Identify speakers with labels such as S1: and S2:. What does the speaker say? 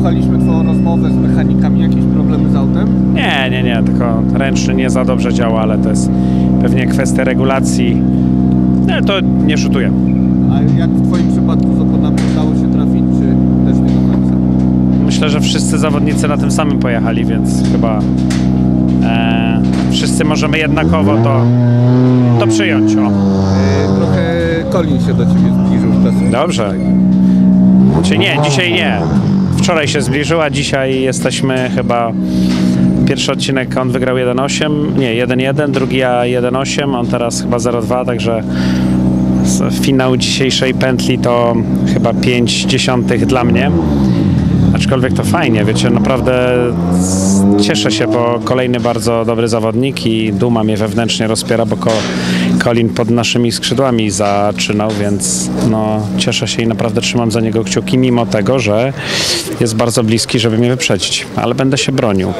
S1: słuchaliśmy twoją rozmowę z mechanikami, jakieś problemy z autem?
S2: Nie, nie, nie, tylko ręczny nie za dobrze działa, ale to jest pewnie kwestia regulacji. No, to nie szutuję.
S1: A jak w twoim przypadku z oponami udało się trafić, czy też nie do końca?
S2: Myślę, że wszyscy zawodnicy na tym samym pojechali, więc chyba e, wszyscy możemy jednakowo to, to przyjąć. O.
S1: E, trochę Colin się do ciebie zbliżył w czasie.
S2: Dobrze. Czy nie, dzisiaj nie. Wczoraj się zbliżył, a dzisiaj jesteśmy chyba. Pierwszy odcinek on wygrał 1.8, nie 1.1, drugi ja 1.8, on teraz chyba 0.2, także finał dzisiejszej pętli to chyba 5 dziesiątych dla mnie. Aczkolwiek to fajnie, wiecie, naprawdę cieszę się, bo kolejny bardzo dobry zawodnik i duma mnie wewnętrznie rozpiera, bo ko, Colin pod naszymi skrzydłami zaczynał, więc no, cieszę się i naprawdę trzymam za niego kciuki, mimo tego, że jest bardzo bliski, żeby mnie wyprzedzić, ale będę się bronił.